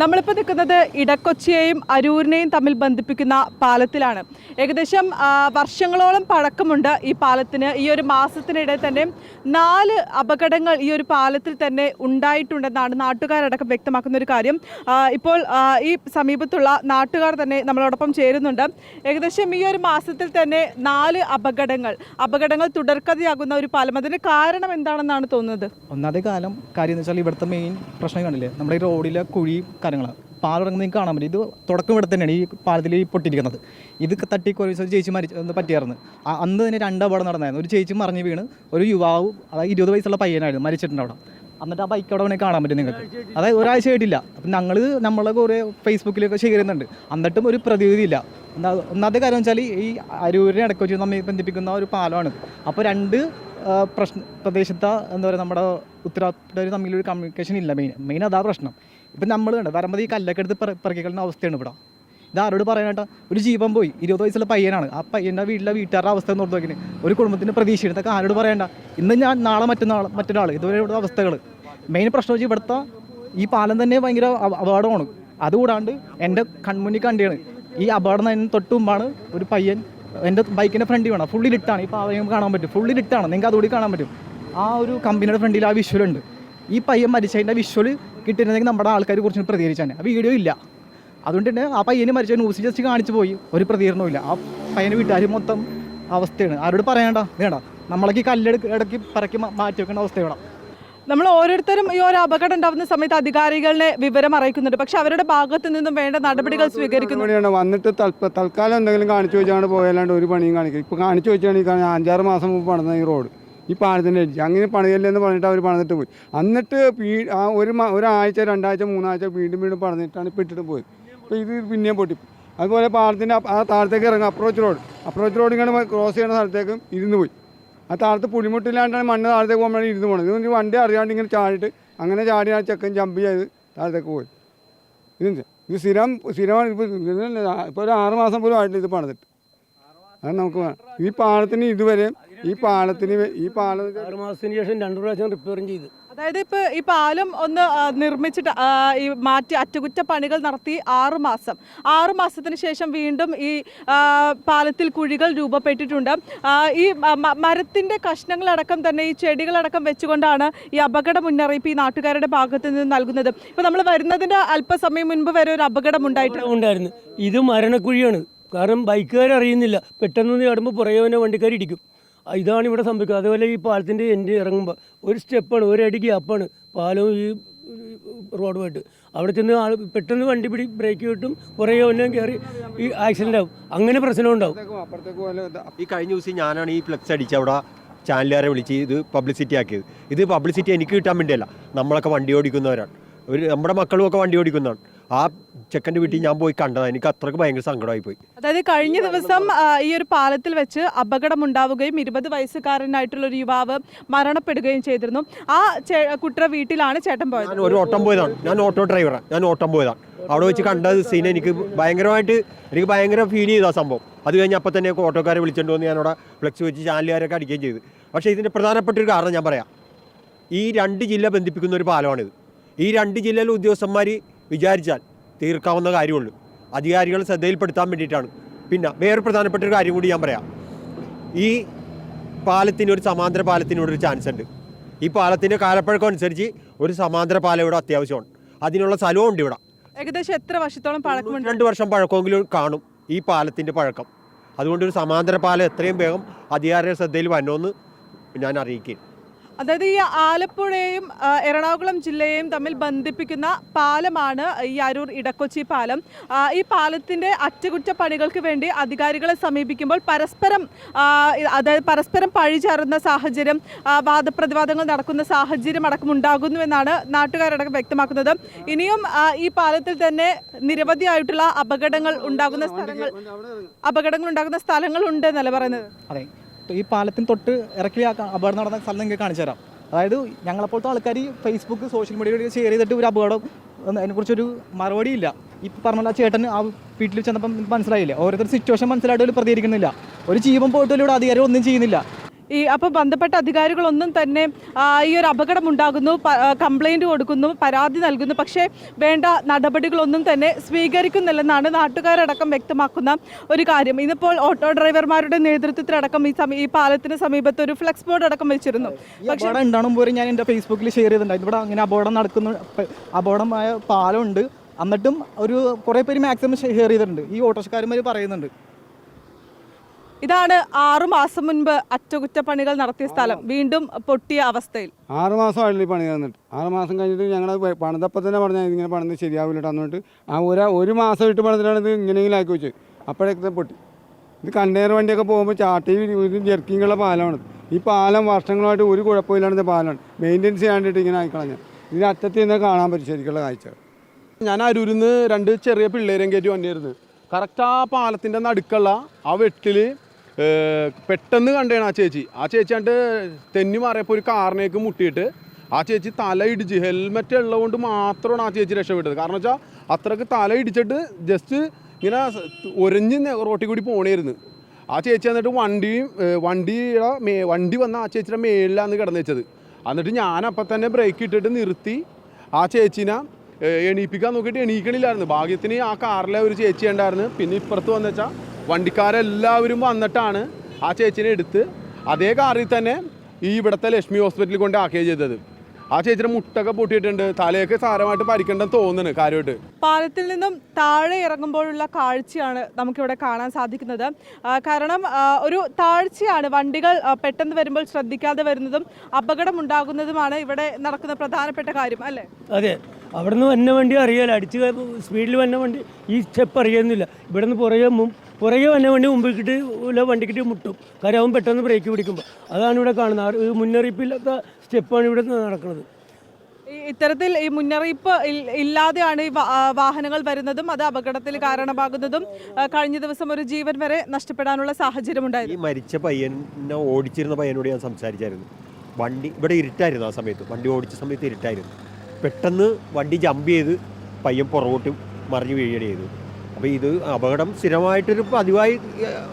നമ്മളിപ്പോൾ നിൽക്കുന്നത് ഇടക്കൊച്ചിയെയും അരൂരിനെയും തമ്മിൽ ബന്ധിപ്പിക്കുന്ന പാലത്തിലാണ്. ഏകദേശം വർഷങ്ങളോളം പഴക്കമുണ്ട് ഈ പാലത്തിന്. ഈ ഒരു മാസത്തിനിടെ തന്നെ നാല് അപകടങ്ങൾ ഈ ഒരു പാലത്തിൽ തന്നെ ഉണ്ടായിട്ടുണ്ടെന്നാണ് നാട്ടുകാരടക്കം വ്യക്തമാക്കുന്ന ഒരു കാര്യം. ഇപ്പോൾ ഈ സമീപത്തുള്ള നാട്ടുകാർ തന്നെ നമ്മളോടൊപ്പം ചേരുന്നുണ്ട്. ഏകദേശം ഈ ഒരു മാസത്തിൽ തന്നെ നാല് അപകടങ്ങൾ അപകടങ്ങൾ തുടർക്കഥയാകുന്ന ഒരു പാലം. അതിന് കാരണം എന്താണെന്നാണ് തോന്നുന്നത്? ഒന്നാമത്തെ കാലം കാര്യം എന്ന് വെച്ചാൽ ഇവിടുത്തെ മെയിൻ പ്രശ്നം കണ്ടില്ലേ? നമ്മുടെ ഈ റോഡിലെ കുഴി കാര്യങ്ങൾ പാലിറങ്ങുന്ന നിങ്ങൾക്ക് കാണാൻ പറ്റും ഇത് തുടക്കം ഇവിടെ തന്നെയാണ് ഈ പാലത്തിൽ ഈ പൊട്ടിയിരിക്കുന്നത്. ഇത് തട്ടി ഒരു ചേച്ചി മരിച്ച പറ്റിയായിരുന്നു. അന്ന് തന്നെ രണ്ട് അപകടം നടന്നായിരുന്നു. ഒരു ചേച്ചി മറിഞ്ഞ് വീണ് ഒരു യുവാവ് അതായത് ഇരുപത് വയസ്സുള്ള പയ്യനായിരുന്നു മരിച്ചിട്ടുണ്ട് അവിടെ. എന്നിട്ട് ആ ബൈക്ക് അവിടെ കാണാൻ പറ്റും നിങ്ങൾക്ക്. അതായത് ഒരാഴ്ച ആയിട്ടില്ല. അപ്പം ഞങ്ങൾ നമ്മളെ കുറേ ഫേസ്ബുക്കിലൊക്കെ ഷെയർ ചെയ്യുന്നുണ്ട്. എന്നിട്ടും ഒരു പ്രതിവിധി ഇല്ല. എന്താ ഒന്നാമത്തെ കാര്യം വെച്ചാൽ ഈ അരൂരിനെ ഇടയ്ക്ക് വെച്ച് നമ്മെ ബന്ധിപ്പിക്കുന്ന ഒരു പാലമാണ്. അപ്പോൾ രണ്ട് പ്രശ്ന പ്രദേശത്തെ എന്താ പറയുക നമ്മുടെ ഉത്തരവാദിത്തർ തമ്മിലൊരു കമ്മ്യൂണിക്കേഷൻ ഇല്ല മെയിൻ മെയിൻ അതാ പ്രശ്നം. ഇപ്പം നമ്മൾ കണ്ട വരുമ്പോൾ ഈ കല്ലൊക്കെ എടുത്ത് പെറ- പെറുക്കിക്കളുന്ന അവസ്ഥയാണ് ഇവിടെ. ഇത് ആരോട് പറയാനായിട്ടാ ഒരു ജീവൻ പോയി ഇരുപത് വയസ്സുള്ള പയ്യനാണ്. ആ പയ്യന്റെ വീട്ടിലെ വീട്ടുകാരുടെ അവസ്ഥ എന്ന് നോക്കി ഒരു കുടുംബത്തിന്റെ പ്രതീക്ഷ ഇതൊക്കെ ആരോട് പറയണ്ട ഇന്ന് ഞാൻ നാളെ മറ്റന്നാൾ മറ്റൊരാൾ ഇതുവരെ ഇവിടെ അവസ്ഥകൾ മെയിൻ പ്രശ്നം വെച്ചാൽ ഇവിടുത്തെ ഈ പാലം തന്നെ ഭയങ്കര അപ- അപകടമാണ്. അതുകൂടാണ്ട് എന്റെ കൺമുന്നിൽ കണ്ടിയാണ്. ഈ അപകടം തന്നെ തൊട്ട് മുമ്പാണ് ഒരു പയ്യൻ എന്റെ ബൈക്കിന്റെ ഫ്രണ്ടിൽ വേണം. ഫുള്ളി ലിട്ടാണ് ഈ പാവയും കാണാൻ പറ്റും. ഫുള്ളി ലിട്ടാണ് നിങ്ങൾക്ക് അതുകൂടി കാണാൻ പറ്റും. ആ ഒരു കമ്പനിയുടെ ഫ്രണ്ടിൽ ആ വിഷ്വൽ ഉണ്ട്. ഈ പയ്യൻ മരിച്ചതിന്റെ വിഷ്വൽ കിട്ടിയിരുന്നെങ്കിൽ നമ്മുടെ ആൾക്കാർ കുറച്ച് പ്രതികരിച്ചാണ്. ആ വീഡിയോ ഇല്ല. അതുകൊണ്ട് തന്നെ ആ പയ്യന് മരിച്ച ന്യൂസ് ജസ്റ്റ് കാണിച്ചു പോയി. ഒരു പ്രതികരണവും ഇല്ല. ആ പയ്യന് വീട്ടുകാർ മൊത്തം അവസ്ഥയാണ്. ആരോട് പറയണ്ട. വേണ്ട. നമ്മളൊക്കെ കല്ലെടുക്ക് ഇടയ്ക്ക് പറക്കി മാറ്റി വെക്കേണ്ട അവസ്ഥ വേണം. നമ്മൾ ഓരോരുത്തരും ഈ ഒരു അപകടം ഉണ്ടാവുന്ന സമയത്ത് അധികാരികളെ വിവരം അറിയിക്കുന്നുണ്ട്. പക്ഷെ അവരുടെ ഭാഗത്ത് നിന്നും വേണ്ട നടപടികൾ സ്വീകരിക്കുന്നു. വന്നിട്ട് തൽക്കാലം എന്തെങ്കിലും കാണിച്ചു വെച്ചാണ് പോയാലാണ്ട് ഒരു പണിയും കാണിക്കും ഇപ്പോൾ കാണിച്ചു വെച്ചാണ് ഈ അഞ്ചാറ് മാസം മുമ്പ് പണിത ഈ റോഡ്. ഈ പാലത്തിന്റെ അടിച്ച് അങ്ങനെ പണിതല്ലെന്ന് പറഞ്ഞിട്ട് അവർ പണിതിട്ട് പോയി. എന്നിട്ട് പീ ആ ഒരു ഒരാഴ്ച രണ്ടാഴ്ച മൂന്നാഴ്ച വീണ്ടും വീണ്ടും പണിതിട്ടാണ് ഇപ്പോൾ ഇട്ടിട്ട് പോയത്. അപ്പോൾ ഇത് പിന്നെയും പൊട്ടി അതുപോലെ പാലത്തിന്റെ ആ താഴത്തേക്ക് ഇറങ്ങും അപ്രോച്ച് റോഡ്. അപ്രോച്ച് റോഡ് ഇങ്ങനെ ക്രോസ് ചെയ്യുന്ന സ്ഥലത്തേക്കും ഇരുന്ന് പോയി. ആ താഴത്ത് പുളിമുട്ടില്ലാണ്ടാണ് മണ്ണ് താഴത്തേക്ക് പോകുമ്പോഴാണ് ഇരുന്ന് പോകണം ഇതൊന്നും വണ്ടി അറിയാണ്ട് ഇങ്ങനെ ചാടിയിട്ട് അങ്ങനെ ചാടി ആ ചെക്കൻ ജമ്പ് ചെയ്ത് താഴത്തേക്ക് പോയി. ഇതിന്റെ ഇത് സ്ഥിരം സ്ഥിരമാണ് ഇപ്പോൾ ഇപ്പോൾ ഒരു ആറ് മാസം പോലും ആയിട്ടില്ല ഇത് പണിതിട്ട്. അത് നമുക്ക് ഈ പാലത്തിന് ഇതുവരെ ഈ പാലത്തിന് ഈ പാലം ആറ് മാസത്തിന് ശേഷം രണ്ടു പ്രാവശ്യം റിപ്പയറും ചെയ്ത്. അതായത് ഇപ്പൊ ഈ പാലം ഒന്ന് ആ, നിർമ്മിച്ചിട്ട് ആ, ഈ മാറ്റി അറ്റകുറ്റപ്പണികൾ നടത്തി ആറ് മാസം. ആറ് മാസത്തിന് ശേഷം വീണ്ടും ഈ ആ, പാലത്തിൽ കുഴികൾ രൂപപ്പെട്ടിട്ടുണ്ട്. ആ, ഈ മ- മ- മരത്തിന്റെ കഷ്ണങ്ങളടക്കം തന്നെ ഈ ചെടികളടക്കം വെച്ചുകൊണ്ടാണ് ഈ അപകട മുന്നറിയിപ്പ് ഈ നാട്ടുകാരുടെ ഭാഗത്ത് നിന്ന് നൽകുന്നത്. ഇപ്പൊ നമ്മൾ വരുന്നതിന്റെ അല്പസമയം മുൻപ് വരെ ഒരു അപകടം ഉണ്ടായിട്ടുണ്ട്. ഉണ്ടായിരുന്നു. ഇത് മരണക്കുഴിയാണ്. കാരണം ബൈക്കുകാർ അറിയുന്നില്ല പെട്ടെന്ന് ചാടുമ്പോൾ പുറകെ വന്നെ വണ്ടിക്കാർ ഇടിക്കും ഇതാണ് ഇവിടെ സംഭവിക്കുന്നത്. അതുപോലെ ഈ പാലത്തിന്റെ എന്റെ ഇറങ്ങുമ്പോൾ ഒരു സ്റ്റെപ്പാണ് ഒരടി ഗ്യാപ്പാണ് പാലവും ഈ റോഡുമായിട്ട് അവിടെ ചെന്ന് ആൾ പെട്ടെന്ന് വണ്ടി പിടി ബ്രേക്ക് കിട്ടും കുറേ ഒന്നും കയറി ഈ ആക്സിഡന്റ് ആവും. അങ്ങനെ പ്രശ്നം ഉണ്ടാവും. ഈ കഴിഞ്ഞ ദിവസം ഞാനാണ് ഈ ഫ്ലെക്സ് അടിച്ച് അവിടെ ചാനലുകാരെ വിളിച്ച് ഇത് പബ്ലിസിറ്റി ആക്കിയത്. ഇത് പബ്ലിസിറ്റി എനിക്ക് കിട്ടാൻ വേണ്ടിയല്ല. നമ്മളൊക്കെ വണ്ടി ഓടിക്കുന്നവരാണ്. ഒരു നമ്മുടെ മക്കളും ഒക്കെ വണ്ടി ഓടിക്കുന്നതാണ്. ആ ചെക്കന്റെ വീട്ടിൽ ഞാൻ പോയി കണ്ടതാണ് എനിക്ക് അത്രയ്ക്ക് ഭയങ്കര സങ്കടമായി പോയി അതായത് കഴിഞ്ഞ ദിവസം ഈ ഒരു പാലത്തിൽ വെച്ച് അപകടം അപകടമുണ്ടാവുകയും ഇരുപത് വയസ്സുകാരനായിട്ടുള്ള ഒരു യുവാവ് മരണപ്പെടുകയും ചെയ്തിരുന്നു. ആ കുട്ടിയുടെ വീട്ടിലാണ് ചേട്ടൻ പോയത്. ഞാൻ ഒരു ഓട്ടം പോയതാണ്. ഞാൻ ഓട്ടോ ഡ്രൈവറാണ് ഞാൻ ഓട്ടം പോയതാണ്. അവിടെ വെച്ച് കണ്ട സീൻ എനിക്ക് ഭയങ്കരമായിട്ട് എനിക്ക് ഭയങ്കര ഫീൽ ചെയ്തു ആ സംഭവം. അത് കഴിഞ്ഞ് അപ്പം തന്നെ ഓട്ടോക്കാരെ വിളിച്ചുകൊണ്ട് വന്ന് ഞാനവിടെ ഫ്ലെക്സ് വെച്ച് ചാനലുകാരൊക്കെ അടിക്കുകയും ചെയ്തു. പക്ഷേ ഇതിന്റെ പ്രധാനപ്പെട്ട ഒരു കാരണം ഞാൻ പറയാം. ഈ രണ്ട് ജില്ല ബന്ധിപ്പിക്കുന്ന ഒരു പാലമാണിത്. ഈ രണ്ട് ജില്ലയിലെ ഉദ്യോഗസ്ഥന്മാർ വിചാരിച്ചാൽ തീർക്കാവുന്ന കാര്യമുള്ളൂ. അധികാരികൾ ശ്രദ്ധയിൽപ്പെടുത്താൻ വേണ്ടിയിട്ടാണ്. പിന്നെ വേറെ പ്രധാനപ്പെട്ട ഒരു കാര്യം കൂടി ഞാൻ പറയാം. ഈ പാലത്തിന് ഒരു സമാന്തര പാലത്തിനോട് ഒരു ചാൻസ് ഉണ്ട്. ഈ പാലത്തിന്റെ കാലപ്പഴക്കം അനുസരിച്ച് ഒരു സമാന്തര പാലം ഇവിടെ അത്യാവശ്യമാണ്. അതിനുള്ള സ്ഥലവും ഉണ്ട് ഇവിടെ. ഏകദേശം എത്ര വർഷത്തോളം പഴക്കം രണ്ട് വർഷം പഴക്കമെങ്കിലും കാണും ഈ പാലത്തിന്റെ പഴക്കം. അതുകൊണ്ട് ഒരു സമാന്തര പാലം എത്രയും വേഗം അധികാരികളുടെ ശ്രദ്ധയിൽ വരണമെന്ന് ഞാൻ അറിയിക്കുകയും അതായത് ഈ ആലപ്പുഴയും എറണാകുളം ജില്ലയെയും തമ്മിൽ ബന്ധിപ്പിക്കുന്ന പാലമാണ് ഈ അരൂർ ഇടക്കൊച്ചി പാലം. ഈ പാലത്തിന്റെ അറ്റകുറ്റപ്പണികൾക്ക് വേണ്ടി അധികാരികളെ സമീപിക്കുമ്പോൾ പരസ്പരം അതായത് പരസ്പരം പഴിചാറുന്ന സാഹചര്യം വാദപ്രതിവാദങ്ങൾ നടക്കുന്ന സാഹചര്യം അടക്കം ഉണ്ടാകുന്നുവെന്നാണ് നാട്ടുകാരടക്കം വ്യക്തമാക്കുന്നത്. ഇനിയും ഈ പാലത്തിൽ തന്നെ നിരവധിയായിട്ടുള്ള അപകടങ്ങൾ ഉണ്ടാകുന്ന സ്ഥലങ്ങൾ അപകടങ്ങൾ ഉണ്ടാകുന്ന സ്ഥലങ്ങളുണ്ട് എന്നല്ല പറയുന്നത്? അതെ. ഈ പാലത്തിന് തൊട്ട് ഇറക്കി അപകടം നടന്ന സ്ഥലം നിങ്ങൾക്ക് കാണിച്ചു തരാം. അതായത് ഞങ്ങളെപ്പോഴത്തെ ആൾക്കാർ ഈ ഫേസ്ബുക്ക് സോഷ്യൽ മീഡിയയിൽ ഷെയർ ചെയ്തിട്ട് ഒരു അപകടം അതിനെക്കുറിച്ചൊരു മറുപടി ഇല്ല. ഇപ്പം പറഞ്ഞ ചേട്ടൻ ആ വീട്ടിൽ ചെന്നപ്പം മനസ്സിലായില്ല. ഓരോരുത്തർ സിറ്റുവേഷൻ മനസ്സിലായിട്ട് പ്രതികരിക്കുന്നില്ല. ഒരു ജീവൻ പോയിട്ടുള്ള ഇവിടെ അധികാരം ഒന്നും ചെയ്യുന്നില്ല. ഈ അപ്പോൾ ബന്ധപ്പെട്ട അധികാരികളൊന്നും തന്നെ ഈ ഒരു അപകടം ഉണ്ടാകുന്നു കംപ്ലൈന്റ് കൊടുക്കുന്നു പരാതി നൽകുന്നു. പക്ഷേ വേണ്ട നടപടികളൊന്നും തന്നെ സ്വീകരിക്കുന്നില്ലെന്നാണ് നാട്ടുകാരടക്കം വ്യക്തമാക്കുന്ന ഒരു കാര്യം. ഇന്നിപ്പോൾ ഓട്ടോ ഡ്രൈവർമാരുടെ നേതൃത്വത്തിലടക്കം ഈ സമീ ഈ പാലത്തിന് സമീപത്ത് ഒരു ഫ്ലെക്സ് ബോർഡ് അടക്കം വെച്ചിരുന്നു. പക്ഷേ ഉണ്ടാകും പോലും ഞാൻ എന്റെ ഫേസ്ബുക്കിൽ ഷെയർ ചെയ്തിട്ടുണ്ട്. ഇവിടെ അങ്ങനെ അപകടം നടക്കുന്ന അപകടമായ പാലമുണ്ട്. എന്നിട്ടും ഒരു കുറേ പേര് മാക്സിമം ഷെയർ ചെയ്തിട്ടുണ്ട്. ഈ ഓട്ടോറിക്ഷക്കാരന്മാർ പറയുന്നുണ്ട്. ഇതാണ് ആറുമാസം മുൻപ് അറ്റകുറ്റപ്പണികൾ നടത്തിയ സ്ഥലം. വീണ്ടും പൊട്ടിയ അവസ്ഥയിൽ. ആറ് മാസമായില്ല ഈ പണി തന്നിട്ട്. ആറ് മാസം കഴിഞ്ഞിട്ട് ഞങ്ങൾ പണിതപ്പം തന്നെ പറഞ്ഞാൽ ഇതിങ്ങനെ പണിത് ശരിയാവില്ല തന്നിട്ട് ആ ഒരു ഒരു മാസം ഇട്ട് പണിതിട്ടാണ് ഇത് ഇങ്ങനെയെങ്കിലും ആക്കി വെച്ചത്. അപ്പോഴേക്കും പൊട്ടി. ഇത് കണ്ടെയ്നർ വണ്ടിയൊക്കെ പോകുമ്പോൾ ചാട്ടി ഇത് ജെർക്കിങ്ങുള്ള പാലമാണ് ഈ പാലം വർഷങ്ങളായിട്ട് ഒരു കുഴപ്പമില്ലാണ്ട് പാലമാണ് മെയിന്റെനൻസ് ചെയ്യാണ്ടിട്ട് ഇങ്ങനെ ആയിക്കളഞ്ഞ. ഇതിന് അറ്റത്തിൽ നിന്ന് കാണാൻ പറ്റും ശരിക്കുള്ള കാഴ്ച. ഞാൻ അരൂരിൽ നിന്ന് രണ്ട് ചെറിയ പിള്ളേരെയും കയറ്റി വണ്ടിയായിരുന്നു കറക്റ്റ് ആ പാലത്തിന്റെ നടുക്കുള്ള ആ വെട്ടിൽ പെട്ടെന്ന് കണ്ടേണ് ആ ചേച്ചി. ആ ചേച്ചി കണ്ട് തെന്നി മാറിയപ്പോൾ ഒരു കാറിനേക്ക് മുട്ടിയിട്ട് ആ ചേച്ചി തല ഇടിച്ച് ഹെൽമെറ്റ് ഉള്ളതുകൊണ്ട് മാത്രമാണ് ആ ചേച്ചി രക്ഷപ്പെട്ടത്. കാരണം വെച്ചാൽ അത്രയ്ക്ക് തല ഇടിച്ചിട്ട് ജസ്റ്റ് ഇങ്ങനെ ഒരഞ്ഞ് റോട്ടിൽ കൂടി പോണേരുന്നു ആ ചേച്ചി എന്നിട്ട് വണ്ടിയും വണ്ടിയുടെ മേ വണ്ടി വന്ന ആ ചേച്ചിയുടെ മേലിലാണ് കിടന്നു വെച്ചത്. എന്നിട്ട് ഞാനപ്പം തന്നെ ബ്രേക്ക് ഇട്ടിട്ട് നിർത്തി. ആ ചേച്ചിനെ എണീപ്പിക്കാൻ നോക്കിയിട്ട് എണീക്കണില്ലായിരുന്നു. ഭാഗ്യത്തിന് ആ കാറിലെ ഒരു ചേച്ചി ഉണ്ടായിരുന്നു. പിന്നെ ഇപ്പുറത്ത് വന്നു വെച്ചാൽ വണ്ടിക്കാരെല്ലാവരും വന്നിട്ടാണ് ആ ചേച്ചിനെ എടുത്ത് അതേ കാറിൽ തന്നെ ഈ ഇവിടുത്തെ ലക്ഷ്മി ഹോസ്പിറ്റലിൽ കൊണ്ട് ആക്കുകയും ചെയ്തത്. ആ ചേച്ചിയുടെ മുട്ടൊക്കെ പൊട്ടിയിട്ടുണ്ട്. തലയൊക്കെ സാരമായിട്ട് പരിക്കണ്ടെന്ന് തോന്നുന്നു കാര്യമായിട്ട്. പാലത്തിൽ നിന്നും താഴെ ഇറങ്ങുമ്പോഴുള്ള കാഴ്ചയാണ് നമുക്കിവിടെ കാണാൻ സാധിക്കുന്നത്. കാരണം ഒരു താഴ്ചയാണ്. വണ്ടികൾ പെട്ടെന്ന് വരുമ്പോൾ ശ്രദ്ധിക്കാതെ വരുന്നതും അപകടം ഉണ്ടാകുന്നതുമാണ് ഇവിടെ നടക്കുന്ന പ്രധാനപ്പെട്ട കാര്യം അല്ലേ? അതെ. അവിടെ നിന്ന് വന്ന വണ്ടി അറിയാലോ. അടിച്ച് സ്പീഡിൽ വന്ന വണ്ടി ഈ സ്റ്റെപ്പ് അറിയുന്നില്ല. ഇവിടെ നിന്ന് പുറകെ പുറകെ വന്ന വണ്ടി മുമ്പിൽ കിട്ടി ഇല്ല വണ്ടിക്കിട്ട് മുട്ടും. കാര്യം അവൻ പെട്ടെന്ന് ബ്രേക്ക് പിടിക്കുമ്പോൾ അതാണ് ഇവിടെ കാണുന്നത്. ആ ഒരു മുന്നറിയിപ്പില്ലാത്ത സ്റ്റെപ്പാണ് ഇവിടെ നടക്കുന്നത്. ഈ ഇത്തരത്തിൽ ഈ മുന്നറിയിപ്പ് ഇല്ലാതെയാണ് ഈ വാഹനങ്ങൾ വരുന്നതും അത് അപകടത്തിൽ കാരണമാകുന്നതും കഴിഞ്ഞ ദിവസം ഒരു ജീവൻ വരെ നഷ്ടപ്പെടാനുള്ള സാഹചര്യം ഈ ഉണ്ടായിരുന്നു മരിച്ച പയ്യനെ ഓടിച്ചിരുന്ന പയ്യനോട് ഞാൻ സംസാരിച്ചായിരുന്നു. വണ്ടി ഇവിടെ ഇരുട്ടായിരുന്നു ആ സമയത്ത്. വണ്ടി ഓടിച്ച സമയത്ത് ഇരുട്ടായിരുന്നു. പെട്ടെന്ന് വണ്ടി ജമ്പ് ചെയ്ത് പയ്യൻ പുറകോട്ട് മറിഞ്ഞു വീഴുകയാണ് ചെയ്തു അപ്പോൾ ഇത് അപകടം സ്ഥിരമായിട്ടൊരു പതിവായി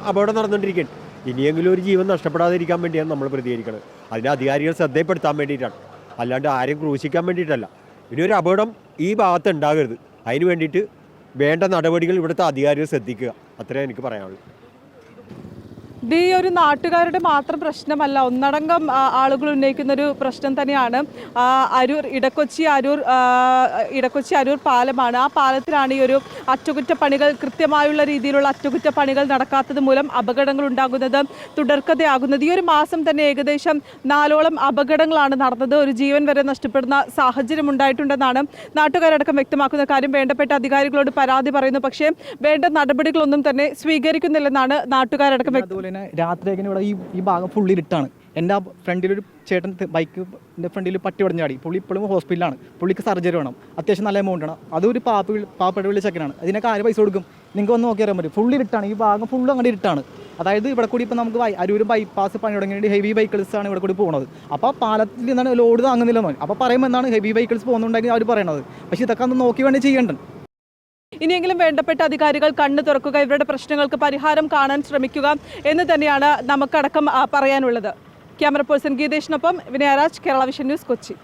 അപകടം നടന്നുകൊണ്ടിരിക്കുകയാണ് ഇനിയെങ്കിലും ഒരു ജീവൻ നഷ്ടപ്പെടാതിരിക്കാൻ വേണ്ടിയാണ് നമ്മൾ പ്രതികരിക്കുന്നത് അതിനെ അധികാരികൾ ശ്രദ്ധയപ്പെടുത്താൻ വേണ്ടിയിട്ടാണ്. അല്ലാണ്ട് ആരെയും ക്രൂശിക്കാൻ വേണ്ടിയിട്ടല്ല. ഇനി ഒരു അപകടം ഈ ഭാഗത്ത് ഉണ്ടാകരുത്. അതിന് വേണ്ടിയിട്ട് വേണ്ട നടപടികൾ ഇവിടുത്തെ അധികാരികൾ ശ്രദ്ധിക്കുക. അത്രേ എനിക്ക് പറയാനുള്ളൂ. ഇത് ഈ ഒരു നാട്ടുകാരുടെ മാത്രം പ്രശ്നമല്ല ഒന്നടങ്കം ആളുകൾ ഉന്നയിക്കുന്ന ഒരു പ്രശ്നം തന്നെയാണ്. അരൂർ ഇടക്കൊച്ചി അരൂർ ഇടക്കൊച്ചി അരൂർ പാലമാണ്. ആ പാലത്തിലാണ് ഈ ഒരു അറ്റകുറ്റപ്പണികൾ കൃത്യമായുള്ള രീതിയിലുള്ള അറ്റകുറ്റപ്പണികൾ നടക്കാത്തത് മൂലം അപകടങ്ങൾ ഉണ്ടാകുന്നത് തുടർക്കഥയാകുന്നത്. ഈ ഒരു മാസം തന്നെ ഏകദേശം നാലോളം അപകടങ്ങളാണ് നടന്നത്. ഒരു ജീവൻ വരെ നഷ്ടപ്പെടുന്ന സാഹചര്യം ഉണ്ടായിട്ടുണ്ടെന്നാണ് നാട്ടുകാരടക്കം വ്യക്തമാക്കുന്ന കാര്യം. വേണ്ടപ്പെട്ട അധികാരികളോട് പരാതി പറയുന്നു. പക്ഷേ വേണ്ട നടപടികളൊന്നും തന്നെ സ്വീകരിക്കുന്നില്ലെന്നാണ് നാട്ടുകാരടക്കം വ്യക്തം രാത്രി രാത്രിയൊക്കെ ഇവിടെ ഈ ഈ ഭാഗം ഫുള്ളി ഇട്ടാണ്. എന്റെ ആ ഫ്രണ്ടിലൊരു ചേട്ടൻ ബൈക്ക് എന്റെ ഫ്രണ്ടിൽ പട്ടി ഉടഞ്ഞാടി പുള്ളി ഇപ്പോഴും ഹോസ്പിറ്റലാണ് പുള്ളിക്ക് സർജറി വേണം. അത്യാവശ്യം നല്ല എമൗണ്ട് ആണ്. അതൊരു പാപ്പ പാപ്പയുടെ വിളി ചെക്കനാണ്. അതിനൊക്കെ ആര് പൈസ കൊടുക്കും? നിങ്ങൾക്ക് വന്ന് നോക്കി അറിയാൻ പറ്റും. ഫുള്ളി ഇട്ടാണ്. ഈ ഭാഗം ഫുള്ള് അങ്ങോട്ട് ഇട്ടാണ്. അതായത് ഇവിടെ കൂടി ഇപ്പോൾ നമുക്ക് അരൂർ ബൈപ്പാസ് പണി തുടങ്ങിയിട്ട് ഹെവി വെഹിക്കിൾസ് ആണ് ഇവിടെ കൂടി പോകുന്നത് അപ്പോൾ പാലത്തിൽ നിന്നാണ് ലോഡ് താങ്ങുന്നില്ലെന്ന് അപ്പോൾ പറയുമ്പോൾ എന്താണ്? ഹെവി വെഹിക്കിൾസ് പോകുന്നുണ്ടെങ്കിൽ അവർ പറയണത്. പക്ഷേ ഇതൊക്കെ ഒന്ന് നോക്കി വേണ്ടി ചെയ്യേണ്ടത്? ഇനിയെങ്കിലും വേണ്ടപ്പെട്ട അധികാരികൾ കണ്ണു തുറക്കുക ഇവരുടെ പ്രശ്നങ്ങൾക്ക് പരിഹാരം കാണാൻ ശ്രമിക്കുക എന്ന് തന്നെയാണ് നമുക്കടക്കം പറയാനുള്ളത്. ക്യാമറ പേഴ്സൺ ഗീതേഷിനൊപ്പം വിനയരാജ് കേരള വിഷൻ ന്യൂസ് കൊച്ചി.